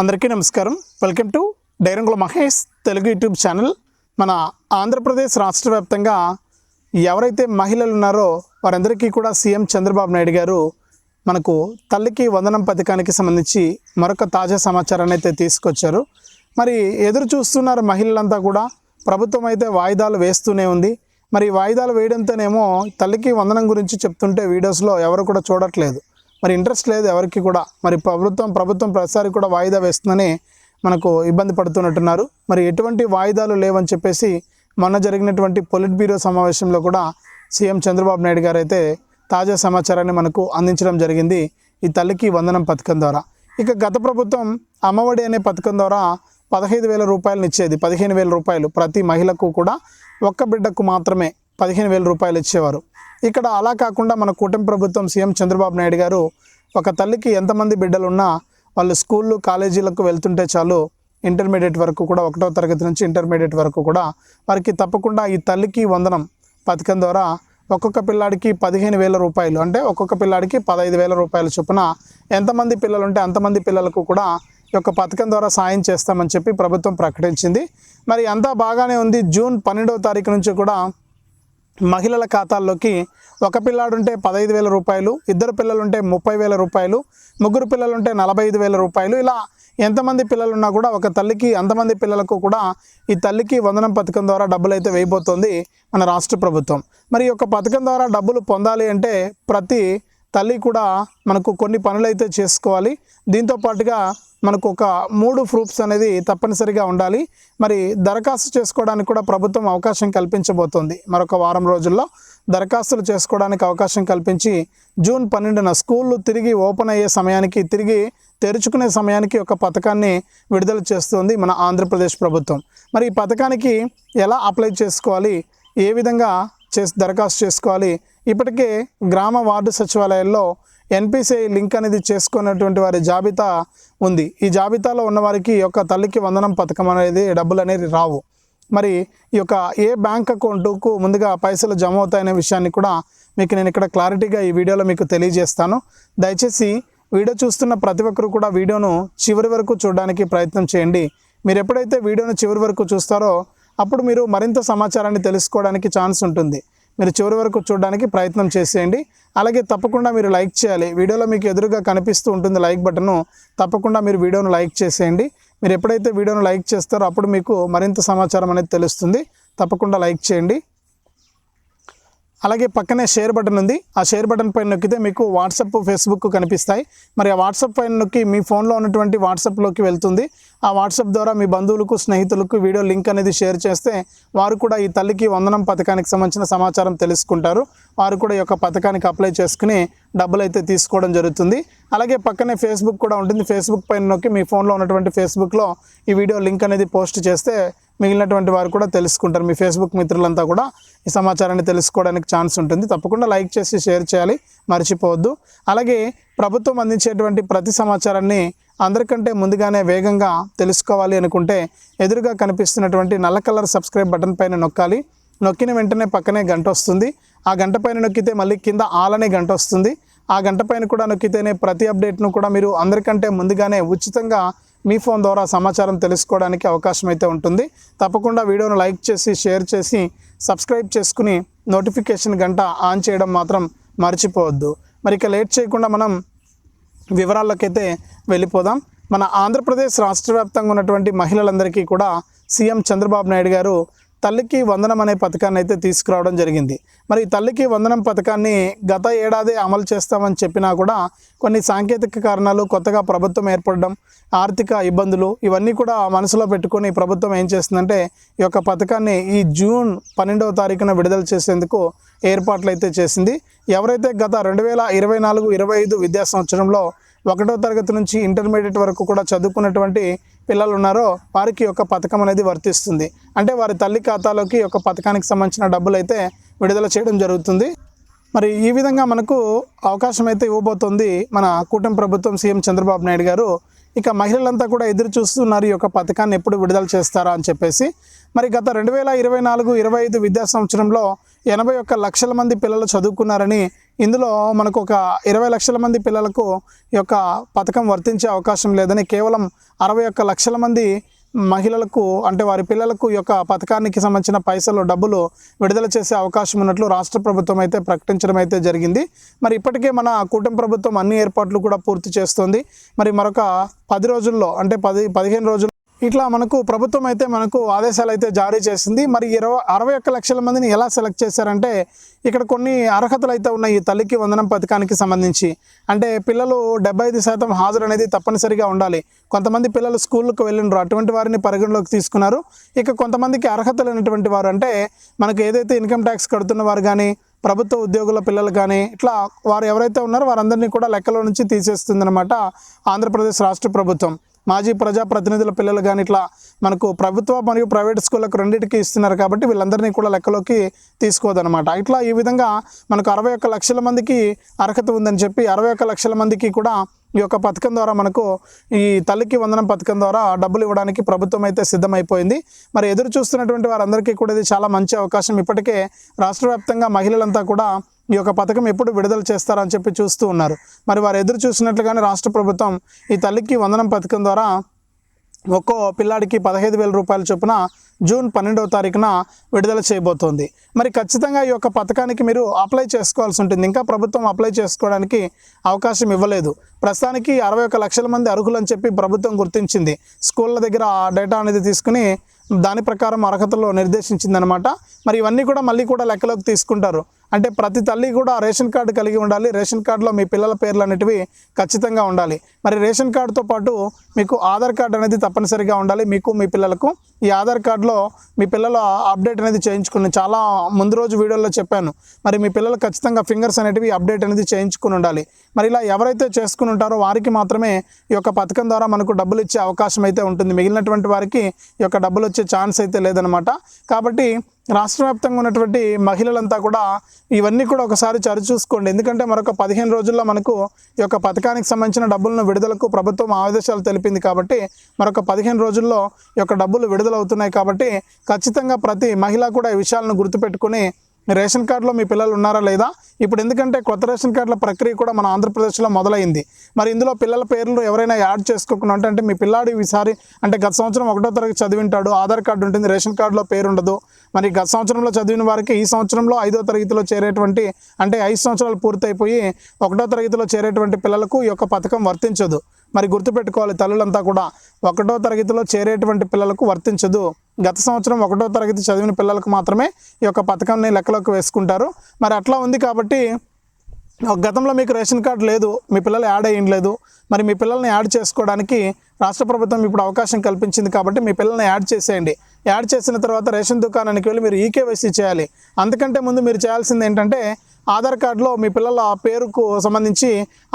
అందరికీ నమస్కారం. Welcome to డైరంగుల మహేష్ తెలుగు యూట్యూబ్ ఛానల్. మన ఆంధ్రప్రదేశ్ రాష్ట్ర వ్యాప్తంగా ఎవరైతే మహిళలు ఉన్నారో వారందరికీ కూడా సీఎం చంద్రబాబు నాయుడు గారు మనకు తల్లికి వందనం పథకానికి సంబంధించి మరొక తాజా సమాచారాన్ని అయితే తీసుకొచ్చారు. మరి ఎదురు చూస్తున్నారు మహిళలంతా కూడా ప్రభుత్వం అయితే వాయిదాలు వేస్తూనే ఉంది. మరి వాయిదాలు వేయడంతోనేమో తల్లికి వందనం గురించి చెప్తుంటే వీడియోస్లో ఎవరు కూడా చూడట్లేదు. మరి ఇంట్రెస్ట్ లేదు ఎవరికి కూడా. మరి ప్రభుత్వం ప్రభుత్వం ప్రతిసారి కూడా వాయిదా వేస్తుందని మనకు ఇబ్బంది పడుతున్నట్టున్నారు. మరి ఎటువంటి వాయిదాలు లేవని చెప్పేసి మొన్న జరిగినటువంటి పొలిట్ బ్యూరో సమావేశంలో కూడా సీఎం చంద్రబాబు నాయుడు గారు అయితే తాజా సమాచారాన్ని మనకు అందించడం జరిగింది. ఈ తల్లికి వందనం పథకం ద్వారా. ఇక గత ప్రభుత్వం అమ్మఒడి అనే పథకం ద్వారా పదహైదు వేల రూపాయలను ఇచ్చేది. పదిహేను వేల రూపాయలు ప్రతి మహిళకు కూడా ఒక్క బిడ్డకు మాత్రమే. పదిహేను వేల రూపాయలు ఇచ్చేవారు. ఇక్కడ అలా కాకుండా మన కూటమి ప్రభుత్వం సీఎం చంద్రబాబు నాయుడు గారు ఒక తల్లికి ఎంతమంది బిడ్డలు ఉన్నా వాళ్ళు స్కూళ్ళు కాలేజీలకు వెళ్తుంటే చాలు ఇంటర్మీడియట్ వరకు కూడా ఒకటో తరగతి నుంచి ఇంటర్మీడియట్ వరకు కూడా వారికి తప్పకుండా ఈ తల్లికి వందనం పథకం ద్వారా ఒక్కొక్క పిల్లాడికి పదిహేను వేల రూపాయలు అంటే ఒక్కొక్క పిల్లాడికి పదహైదు వేల రూపాయల చొప్పున ఎంతమంది పిల్లలు ఉంటే అంతమంది పిల్లలకు కూడా ఈ యొక్క పథకం ద్వారా సాయం చేస్తామని చెప్పి ప్రభుత్వం ప్రకటించింది. మరి అంతా బాగానే ఉంది. జూన్ పన్నెండవ తారీఖు నుంచి కూడా మహిళల ఖాతాల్లోకి ఒక పిల్లాడుంటే పదహైదు వేల రూపాయలు ఇద్దరు పిల్లలుంటే ముప్పై వేల రూపాయలు ముగ్గురు పిల్లలుంటే నలభై ఐదు వేల రూపాయలు. ఇలా ఎంతమంది పిల్లలు ఉన్నా కూడా ఒక తల్లికి అంతమంది పిల్లలకు కూడా ఈ తల్లికి వందనం పథకం ద్వారా డబ్బులు అయితే వేయబోతోంది మన రాష్ట్ర ప్రభుత్వం. మరి ఈ యొక్క పథకం ద్వారా డబ్బులు పొందాలి అంటే ప్రతి తల్లి కూడా మనకు కొన్ని పనులు అయితే చేసుకోవాలి. దీంతో పాటుగా మనకు ఒక మూడు ప్రూఫ్స్ అనేది తప్పనిసరిగా ఉండాలి. మరి దరఖాస్తు చేసుకోవడానికి కూడా ప్రభుత్వం అవకాశం కల్పించబోతోంది. మరొక వారం రోజుల్లో దరఖాస్తులు చేసుకోవడానికి అవకాశం కల్పించి జూన్ పన్నెండున స్కూళ్ళు తిరిగి ఓపెన్ అయ్యే సమయానికి తిరిగి తెరుచుకునే సమయానికి ఒక పథకాన్ని విడుదల చేస్తుంది మన ఆంధ్రప్రదేశ్ ప్రభుత్వం. మరి ఈ పథకానికి ఎలా అప్లై చేసుకోవాలి? ఏ విధంగా చేసి దరఖాస్తు చేసుకోవాలి? ఇప్పటికే గ్రామ వార్డు సచివాలయాల్లో ఎన్పిసిఐ లింక్ అనేది చేసుకున్నటువంటి వారి జాబితా ఉంది. ఈ జాబితాలో ఉన్నవారికి యొక్క తల్లికి వందనం పథకం అనేది డబ్బులు అనేది రావు. మరి ఈ యొక్క ఏ బ్యాంక్ అకౌంట్కు ముందుగా పైసలు జమ అవుతాయనే విషయాన్ని కూడా మీకు నేను ఇక్కడ క్లారిటీగా ఈ వీడియోలో మీకు తెలియజేస్తాను. దయచేసి వీడియో చూస్తున్న ప్రతి ఒక్కరు కూడా వీడియోను చివరి వరకు చూడడానికి ప్రయత్నం చేయండి. మీరు ఎప్పుడైతే వీడియోను చివరి వరకు చూస్తారో అప్పుడు మీరు మరింత సమాచారాన్ని తెలుసుకోవడానికి ఛాన్స్ ఉంటుంది. మీరు చివరి వరకు చూడడానికి ప్రయత్నం చేసేయండి. అలాగే తప్పకుండా మీరు లైక్ చేయాలి. వీడియోలో మీకు ఎదురుగా కనిపిస్తూ ఉంటుంది లైక్ బటను. తప్పకుండా మీరు వీడియోను లైక్ చేసేయండి. మీరు ఎప్పుడైతే వీడియోను లైక్ చేస్తారో అప్పుడు మీకు మరింత సమాచారం అనేది తెలుస్తుంది. తప్పకుండా లైక్ చేయండి. అలాగే పక్కనే షేర్ బటన్ ఉంది. ఆ షేర్ బటన్ పైన నొక్కితే మీకు వాట్సప్ ఫేస్బుక్ కనిపిస్తాయి. మరి ఆ వాట్సాప్ పైన నొక్కి మీ ఫోన్లో ఉన్నటువంటి వాట్సాప్లోకి వెళ్తుంది. ఆ వాట్సాప్ ద్వారా మీ బంధువులకు స్నేహితులకు వీడియో లింక్ అనేది షేర్ చేస్తే వారు కూడా ఈ తల్లికి వందనం పథకానికి సంబంధించిన సమాచారం తెలుసుకుంటారు. వారు కూడా ఈ యొక్క పథకానికి అప్లై చేసుకుని డబ్బులు అయితే తీసుకోవడం జరుగుతుంది. అలాగే పక్కనే ఫేస్బుక్ కూడా ఉంటుంది. ఫేస్బుక్ పైన నొక్కి మీ ఫోన్లో ఉన్నటువంటి ఫేస్బుక్లో ఈ వీడియో లింక్ అనేది పోస్ట్ చేస్తే మిగిలినటువంటి వారు కూడా తెలుసుకుంటారు. మీ ఫేస్బుక్ మిత్రులంతా కూడా ఈ సమాచారాన్ని తెలుసుకోవడానికి ఛాన్స్ ఉంటుంది. తప్పకుండా లైక్ చేసి షేర్ చేయాలి. మర్చిపోవద్దు. అలాగే ప్రభుత్వం అందించేటువంటి ప్రతి సమాచారాన్ని అందరికంటే ముందుగానే వేగంగా తెలుసుకోవాలి అనుకుంటే ఎదురుగా కనిపిస్తున్నటువంటి నల్ల కలర్ సబ్స్క్రైబ్ బటన్ పైన నొక్కాలి. నొక్కిన వెంటనే పక్కనే గంట వస్తుంది. ఆ గంట పైన నొక్కితే మళ్ళీ కింద ఆలనే గంట వస్తుంది. ఆ గంట పైన కూడా నొక్కితేనే ప్రతి అప్డేట్ను కూడా మీరు అందరికంటే ముందుగానే ఉచితంగా మీ ఫోన్ ద్వారా సమాచారం తెలుసుకోవడానికి అవకాశం అయితే ఉంటుంది. తప్పకుండా వీడియోను లైక్ చేసి షేర్ చేసి సబ్స్క్రైబ్ చేసుకుని నోటిఫికేషన్ గంట ఆన్ చేయడం మాత్రం మర్చిపోవద్దు. మరి ఇక లేట్ చేయకుండా మనం వివరాల్లోకైతే వెళ్ళిపోదాం. మన ఆంధ్రప్రదేశ్ రాష్ట్ర వ్యాప్తంగా ఉన్నటువంటి మహిళలందరికీ కూడా సీఎం చంద్రబాబు నాయుడు గారు తల్లికి వందనం అనే పథకాన్ని అయితే తీసుకురావడం జరిగింది. మరి తల్లికి వందనం పథకాన్ని గత ఏడాది అమలు చేస్తామని చెప్పినా కూడా కొన్ని సాంకేతిక కారణాలు కొత్తగా ప్రభుత్వం ఏర్పడడం ఆర్థిక ఇబ్బందులు ఇవన్నీ కూడా మనసులో పెట్టుకొని ప్రభుత్వం ఏం చేస్తుందంటే ఈ యొక్క పథకాన్ని ఈ జూన్ పన్నెండవ తారీఖున విడుదల చేసేందుకు ఏర్పాట్లు అయితే చేసింది. ఎవరైతే గత రెండు వేల ఇరవై నాలుగు ఇరవై ఐదు విద్యా సంవత్సరంలో ఒకటో తరగతి నుంచి ఇంటర్మీడియట్ వరకు కూడా చదువుకున్నటువంటి పిల్లలు ఉన్నారో వారికి ఒక పథకం అనేది వర్తిస్తుంది. అంటే వారి తల్లి ఖాతాలోకి ఒక పథకానికి సంబంధించిన డబ్బులు అయితే విడుదల చేయడం జరుగుతుంది. మరి ఈ విధంగా మనకు అవకాశం అయితే ఇవ్వబోతోంది మన కూటమి ప్రభుత్వం సీఎం చంద్రబాబు నాయుడు గారు. ఇక మహిళలంతా కూడా ఎదురు చూస్తున్నారు ఈ యొక్క పథకాన్ని ఎప్పుడు విడుదల చేస్తారా అని చెప్పేసి. మరి గత రెండు వేల ఇరవై నాలుగు ఇరవై ఐదు విద్యా సంవత్సరంలో ఎనభై ఒక్క లక్షల మంది పిల్లలు చదువుకున్నారని ఇందులో మనకు ఒక ఇరవై లక్షల మంది పిల్లలకు ఈ యొక్క పథకం వర్తించే అవకాశం లేదని కేవలం అరవై ఒక్క లక్షల మంది మహిళలకు అంటే వారి పిల్లలకు ఈ యొక్క పథకానికి సంబంధించిన పైసలు డబ్బులు విడుదల చేసే అవకాశం ఉన్నట్లు రాష్ట్ర ప్రభుత్వం అయితే ప్రకటించడం అయితే జరిగింది. మరి ఇప్పటికే మన కూటమి ప్రభుత్వం అన్ని ఏర్పాట్లు కూడా పూర్తి చేస్తుంది. మరి మరొక పది రోజుల్లో అంటే పది పదిహేను రోజుల్లో ఇట్లా మనకు ప్రభుత్వం అయితే మనకు ఆదేశాలు అయితే జారీ చేసింది. మరి ఇరవై అరవై ఒక్క లక్షల మందిని ఎలా సెలెక్ట్ చేశారంటే ఇక్కడ కొన్ని అర్హతలు అయితే ఉన్నాయి ఈ తల్లికి వందనం పథకానికి సంబంధించి. అంటే పిల్లలు డెబ్బై ఐదు శాతం హాజరు అనేది తప్పనిసరిగా ఉండాలి. కొంతమంది పిల్లలు స్కూళ్ళకు వెళ్ళినారు అటువంటి వారిని పరిగణలోకి తీసుకున్నారు. ఇక కొంతమందికి అర్హత లేనటువంటి వారు అంటే మనకు ఏదైతే ఇన్కమ్ ట్యాక్స్ కడుతున్న వారు కానీ ప్రభుత్వ ఉద్యోగుల పిల్లలు కానీ ఇట్లా వారు ఎవరైతే ఉన్నారో వారందరినీ కూడా లెక్కలో నుంచి తీసేస్తుందన్నమాట ఆంధ్రప్రదేశ్ రాష్ట్ర ప్రభుత్వం. మాజీ ప్రజాప్రతినిధుల పిల్లలు కానీ ఇట్లా మనకు ప్రభుత్వ మరియు ప్రైవేట్ స్కూళ్ళకు రెండింటికి ఇస్తున్నారు కాబట్టి వీళ్ళందరినీ కూడా లెక్కలోకి తీసుకోదన్నమాట. ఇట్లా ఈ విధంగా మనకు అరవై ఒక్క లక్షల మందికి అర్హత ఉందని చెప్పి అరవై ఒక్క లక్షల మందికి కూడా ఈ యొక్క పథకం ద్వారా మనకు ఈ తల్లికి వందనం పథకం ద్వారా డబ్బులు ఇవ్వడానికి ప్రభుత్వం అయితే సిద్ధమైపోయింది. మరి ఎదురు చూస్తున్నటువంటి వారందరికీ కూడా ఇది చాలా మంచి అవకాశం. ఇప్పటికే రాష్ట్ర వ్యాప్తంగా మహిళలంతా కూడా ఈ యొక్క పథకం ఎప్పుడు విడుదల చేస్తారని చెప్పి చూస్తూ ఉన్నారు. మరి వారు ఎదురు చూసినట్లుగానే రాష్ట్ర ప్రభుత్వం ఈ తల్లికి వందనం పథకం ద్వారా ఒక్కో పిల్లాడికి పదహైదు వేల రూపాయల చొప్పున జూన్ పన్నెండవ తారీఖున విడుదల చేయబోతోంది. మరి ఖచ్చితంగా ఈ యొక్క పథకానికి మీరు అప్లై చేసుకోవాల్సి ఉంటుంది. ఇంకా ప్రభుత్వం అప్లై చేసుకోవడానికి అవకాశం ఇవ్వలేదు. ప్రస్తుతానికి అరవై ఒక లక్షల మంది అర్హులు అని చెప్పి ప్రభుత్వం గుర్తించింది. స్కూళ్ళ దగ్గర ఆ డేటా అనేది తీసుకుని దాని ప్రకారం అర్హతలో నిర్దేశించిందనమాట మరి ఇవన్నీ కూడా మళ్ళీ కూడా లెక్కలోకి తీసుకుంటారు. అంటే ప్రతి తల్లి కూడా రేషన్ కార్డు కలిగి ఉండాలి. రేషన్ కార్డులో మీ పిల్లల పేర్లు అనేటివి ఖచ్చితంగా ఉండాలి. మరి రేషన్ కార్డుతో పాటు మీకు ఆధార్ కార్డు అనేది తప్పనిసరిగా ఉండాలి. మీకు మీ పిల్లలకు ఈ ఆధార్ కార్డులో మీ పిల్లల అప్డేట్ అనేది చేయించుకుని చాలా ముందు రోజు వీడియోలో చెప్పాను. మరి మీ పిల్లలు ఖచ్చితంగా ఫింగర్స్ అనేటివి అప్డేట్ అనేది చేయించుకుని ఉండాలి. మరి ఇలా ఎవరైతే చేసుకుని ఉంటారో వారికి మాత్రమే ఈ యొక్క పథకం ద్వారా మనకు డబ్బులు ఇచ్చే అవకాశం అయితే ఉంటుంది. మిగిలినటువంటి వారికి ఈ యొక్క డబ్బులు వచ్చే ఛాన్స్ అయితే లేదనమాట కాబట్టి రాష్ట్ర వ్యాప్తంగా ఉన్నటువంటి మహిళలంతా కూడా ఇవన్నీ కూడా ఒకసారి చరిచూసుకోండి ఎందుకంటే మరొక పదిహేను రోజుల్లో మనకు ఈ యొక్క పథకానికి సంబంధించిన డబ్బులను విడుదలకు ప్రభుత్వం ఆదేశాలు తెలిపింది కాబట్టి మరొక పదిహేను రోజుల్లో ఈ యొక్క డబ్బులు విడుదల అవుతున్నాయి కాబట్టి ఖచ్చితంగా ప్రతి మహిళ కూడా ఈ విషయాలను గుర్తుపెట్టుకుని రేషన్ కార్డులో మీ పిల్లలు ఉన్నారా లేదా? ఇప్పుడు ఎందుకంటే కొత్త రేషన్ కార్డుల ప్రక్రియ కూడా మన ఆంధ్రప్రదేశ్లో మొదలైంది. మరి ఇందులో పిల్లల పేర్లు ఎవరైనా యాడ్ చేసుకోకుండా ఉంటే అంటే మీ పిల్లాడు ఈసారి అంటే గత సంవత్సరం ఒకటో తరగతి చదివింటాడు ఆధార్ కార్డు ఉంటుంది రేషన్ కార్డులో పేరు ఉండదు. మరి గత సంవత్సరంలో చదివిన వారికి ఈ సంవత్సరంలో ఐదో తరగతిలో చేరేటువంటి అంటే ఐదు సంవత్సరాలు పూర్తయిపోయి ఒకటో తరగతిలో చేరేటువంటి పిల్లలకు ఈ యొక్క పథకం వర్తించదు. మరి గుర్తుపెట్టుకోవాలి తల్లులంతా కూడా ఒకటో తరగతిలో చేరేటువంటి పిల్లలకు వర్తించదు. గత సంవత్సరం ఒకటో తరగతి చదివిన పిల్లలకు మాత్రమే ఈ యొక్క పథకాన్ని లెక్కలోకి వేసుకుంటారు. మరి అట్లా ఉంది కాబట్టి గతంలో మీకు రేషన్ కార్డు లేదు మీ పిల్లలు యాడ్ అయ్యలేదు మరి మీ పిల్లల్ని యాడ్ చేసుకోవడానికి రాష్ట్ర ప్రభుత్వం ఇప్పుడు అవకాశం కల్పించింది కాబట్టి మీ పిల్లల్ని యాడ్ చేసేయండి. యాడ్ చేసిన తర్వాత రేషన్ దుకాణానికి వెళ్ళి మీరు ఈకేవైసీ చేయాలి. అందుకంటే ముందు మీరు చేయాల్సింది ఏంటంటే ఆధార్ కార్డులో మీ పిల్లల పేరుకు సంబంధించి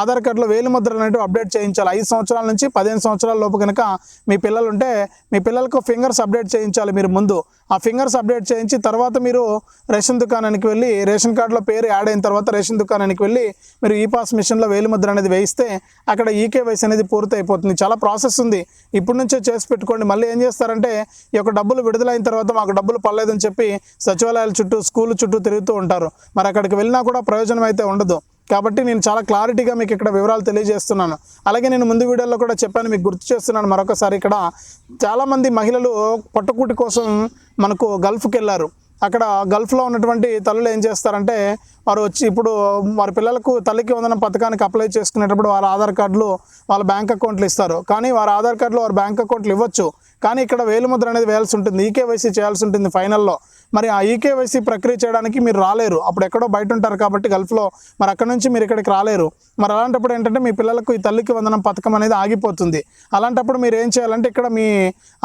ఆధార్ కార్డులో వేలు ముద్ర అప్డేట్ చేయించాలి. ఐదు సంవత్సరాల నుంచి పదిహేను సంవత్సరాల లోపు కనుక మీ పిల్లలు ఉంటే మీ పిల్లలకు ఫింగర్స్ అప్డేట్ చేయించాలి మీరు ముందు. ఆ ఫింగర్స్ అప్డేట్ చేయించి తర్వాత మీరు రేషన్ దుకాణానికి వెళ్ళి రేషన్ కార్డులో పేరు యాడ్ అయిన తర్వాత రేషన్ దుకాణానికి వెళ్ళి మీరు ఈ పాస్ మిషన్లో వేలు ముద్ర అనేది వేయిస్తే అక్కడ ఈకేవైసీ అనేది పూర్తి అయిపోతుంది చాలా ప్రాసెస్ ఉంది. ఇప్పటి నుంచే చేసి పెట్టుకోండి. మళ్ళీ ఏం చేస్తారంటే ఈ యొక్క డబ్బులు విడుదలైన తర్వాత మాకు డబ్బులు పర్లేదని చెప్పి సచివాలయాల చుట్టూ స్కూల్ చుట్టూ తిరుగుతూ ఉంటారు. మరి అక్కడికి వెళ్ళి వెళ్ళినా కూడా ప్రయోజనం అయితే ఉండదు. కాబట్టి నేను చాలా క్లారిటీగా మీకు ఇక్కడ వివరాలు తెలియజేస్తున్నాను. అలాగే నేను ముందు వీడియోలో కూడా చెప్పాను మీకు గుర్తు చేస్తున్నాను మరొకసారి ఇక్కడ. చాలామంది మహిళలు పట్టుకూటి కోసం మనకు గల్ఫ్కి వెళ్ళారు. అక్కడ గల్ఫ్లో ఉన్నటువంటి తల్లులు ఏం చేస్తారంటే వారు వచ్చి ఇప్పుడు వారి పిల్లలకు తల్లికి వందన పథకానికి అప్లై చేసుకునేటప్పుడు వారి ఆధార్ కార్డులు వాళ్ళ బ్యాంక్ అకౌంట్లు ఇస్తారు. కానీ వారి ఆధార్ కార్డులు వారి బ్యాంక్ అకౌంట్లు ఇవ్వచ్చు. కానీ ఇక్కడ వేలుముద్ర అనేది వేయాల్సి ఉంటుంది ఈకేవైసీ చేయాల్సి ఉంటుంది ఫైనల్లో. మరి ఆ ఈకేవైసీ ప్రక్రియ చేయడానికి మీరు రాలేరు. అప్పుడు ఎక్కడో బయట ఉంటారు కాబట్టి గల్ఫ్లో. మరి అక్కడ నుంచి మీరు ఇక్కడికి రాలేరు. మరి అలాంటప్పుడు ఏంటంటే మీ పిల్లలకు ఈ తల్లికి వందనం పథకం అనేది ఆగిపోతుంది. అలాంటప్పుడు మీరు ఏం చేయాలంటే ఇక్కడ మీ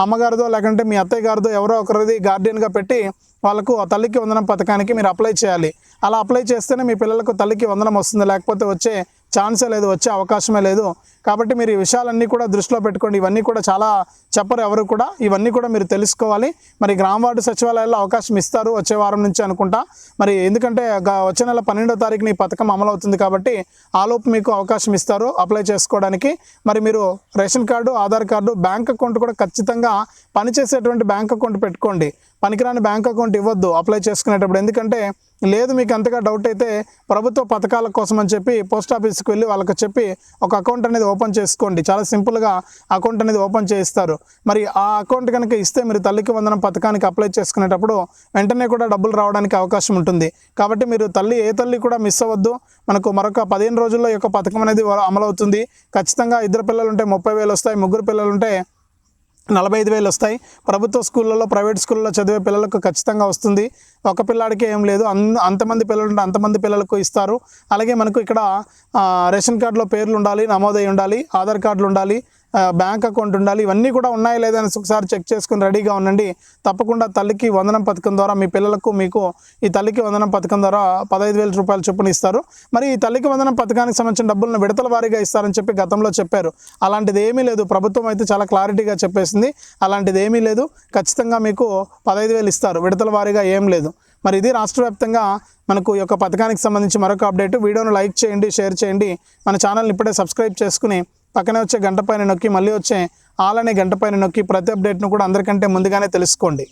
అమ్మగారిదో లేకుంటే మీ అత్తయ్య గారిదో ఎవరో ఒకరిది గార్డియన్గా పెట్టి వాళ్ళకు ఆ తల్లికి వందనం పథకానికి మీరు అప్లై చేయాలి. అలా అప్లై చేస్తేనే మీ పిల్లలకు తల్లికి వందనం వస్తుంది. లేకపోతే వచ్చే ఛాన్సే లేదు వచ్చే అవకాశమే లేదు. కాబట్టి మీరు ఈ విషయాలన్నీ కూడా దృష్టిలో పెట్టుకోండి. ఇవన్నీ కూడా చాలా చెప్పరు ఎవరు కూడా. ఇవన్నీ కూడా మీరు తెలుసుకోవాలి. మరి గ్రామ వార్డు సచివాలయాల్లో అవకాశం ఇస్తారు వచ్చే వారం నుంచి అనుకుంటా. మరి ఎందుకంటే గ- వచ్చే నెల పన్నెండో తారీఖున ఈ పథకం అమలు అవుతుంది కాబట్టి ఆలోపు మీకు అవకాశం ఇస్తారు అప్లై చేసుకోవడానికి. మరి మీరు ration card Aadhaar card bank account కూడా ఖచ్చితంగా పనిచేసేటువంటి బ్యాంక్ అకౌంట్ పెట్టుకోండి. పనికిరాని బ్యాంక్ అకౌంట్ ఇవ్వద్దు అప్లై చేసుకునేటప్పుడు. ఎందుకంటే లేదు మీకు అంతగా డౌట్ అయితే ప్రభుత్వ పథకాల కోసం అని చెప్పి పోస్ట్ ఆఫీస్కి వెళ్ళి వాళ్ళకి చెప్పి ఒక అకౌంట్ అనేది ఓపెన్ చేసుకోండి. చాలా సింపుల్గా అకౌంట్ అనేది ఓపెన్ చేయిస్తారు. మరి ఆ అకౌంట్ కనుక ఇస్తే మీరు తల్లికి వందనం పథకానికి అప్లై చేసుకునేటప్పుడు వెంటనే కూడా డబ్బులు రావడానికి అవకాశం ఉంటుంది. కాబట్టి మీరు తల్లి ఏ తల్లి కూడా మిస్ అవ్వద్దు. మనకు మరొక పదిహేను రోజుల్లో యొక్క పథకం అనేది అమలవుతుంది. ఖచ్చితంగా ఇద్దరు పిల్లలు ఉంటే ముప్పై వేలు వస్తాయి ముగ్గురు పిల్లలు ఉంటే నలభై ఐదు వేలు వస్తాయి. ప్రభుత్వ స్కూళ్ళలో ప్రైవేట్ స్కూళ్ళలో చదివే పిల్లలకు ఖచ్చితంగా వస్తుంది. ఒక పిల్లాడికి ఏం లేదు. అన్ అంతమంది పిల్లలు ఉంటే అంతమంది పిల్లలకు ఇస్తారు. అలాగే మనకు ఇక్కడ రేషన్ కార్డులో పేర్లు ఉండాలి నమోదై ఉండాలి ఆధార్ కార్డులు ఉండాలి బ్యాంక్ అకౌంట్ ఉండాలి. ఇవన్నీ కూడా ఉన్నాయా లేదా అని ఒకసారి చెక్ చేసుకుని రెడీగా ఉండండి. తప్పకుండా తల్లికి వందనం పథకం ద్వారా మీ పిల్లలకు మీకు ఈ తల్లికి వందనం పథకం ద్వారా పదహైదు వేల రూపాయలు చొప్పున ఇస్తారు. మరి ఈ తల్లికి వందనం పథకానికి సంబంధించిన డబ్బులను విడతల వారీగా ఇస్తారని చెప్పి గతంలో చెప్పారు. అలాంటిది ఏమీ లేదు. ప్రభుత్వం అయితే చాలా క్లారిటీగా చెప్పేసింది. అలాంటిది ఏమీ లేదు. ఖచ్చితంగా మీకు పదహైదు వేలు ఇస్తారు. విడతల వారీగా ఏం లేదు. మరి ఇది రాష్ట్ర వ్యాప్తంగా మనకు ఈ యొక్క పథకానికి సంబంధించి మరొక అప్డేట్. వీడియోను లైక్ చేయండి షేర్ చేయండి. మన ఛానల్ని ఇప్పుడే సబ్స్క్రైబ్ చేసుకుని పక్కనే వచ్చే గంట పైన నొక్కి మళ్ళీ వచ్చే ఆల్ అనే గంట పైన నొక్కి ప్రతి అప్డేట్ను కూడా అందరికంటే ముందుగానే తెలుసుకోండి.